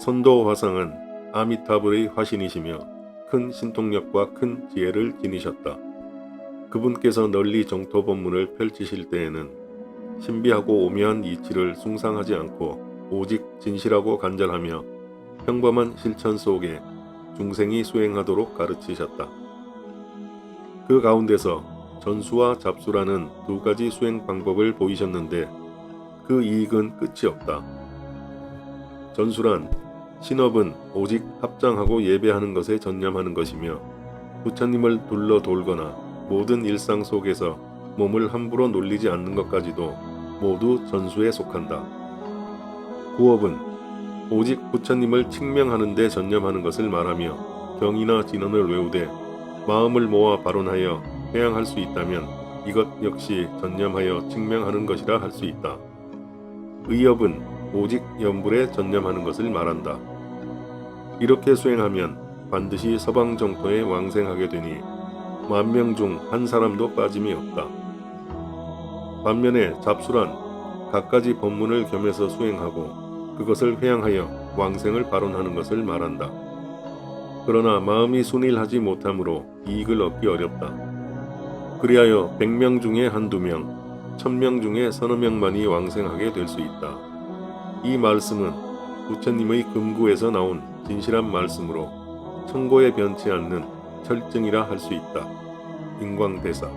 선도 화상은 아미타불의 화신이시며 큰 신통력과 큰 지혜를 지니셨다. 그분께서 널리 정토 법문을 펼치실 때에는 신비하고 오묘한 이치를 숭상하지 않고 오직 진실하고 간절하며 평범한 실천 속에 중생이 수행하도록 가르치셨다. 그 가운데서 전수와 잡수라는 두 가지 수행 방법을 보이셨는데 그 이익은 끝이 없다. 전수란 신업은 오직 합장하고 예배하는 것에 전념하는 것이며 부처님을 둘러 돌거나 모든 일상 속에서 몸을 함부로 놀리지 않는 것까지도 모두 전수에 속한다. 구업은 오직 부처님을 칭명하는 데 전념하는 것을 말하며 경이나 진언을 외우되 마음을 모아 발언하여 회양할 수 있다면 이것 역시 전념하여 칭명하는 것이라 할 수 있다. 의업은 오직 연불에 전념하는 것을 말한다. 이렇게 수행하면 반드시 서방 정토에 왕생하게 되니 만 명 중 한 사람도 빠짐이 없다. 반면에 잡수란 갖가지 법문을 겸해서 수행하고 그것을 회양하여 왕생을 발언하는 것을 말한다. 그러나 마음이 순일하지 못하므로 이익을 얻기 어렵다. 그리하여 백 명 중에 한두 명, 천 명 중에 서너 명만이 왕생하게 될 수 있다. 이 말씀은 부처님의 금구에서 나온 진실한 말씀으로 천고에 변치 않는 철증이라 할 수 있다. 인광대사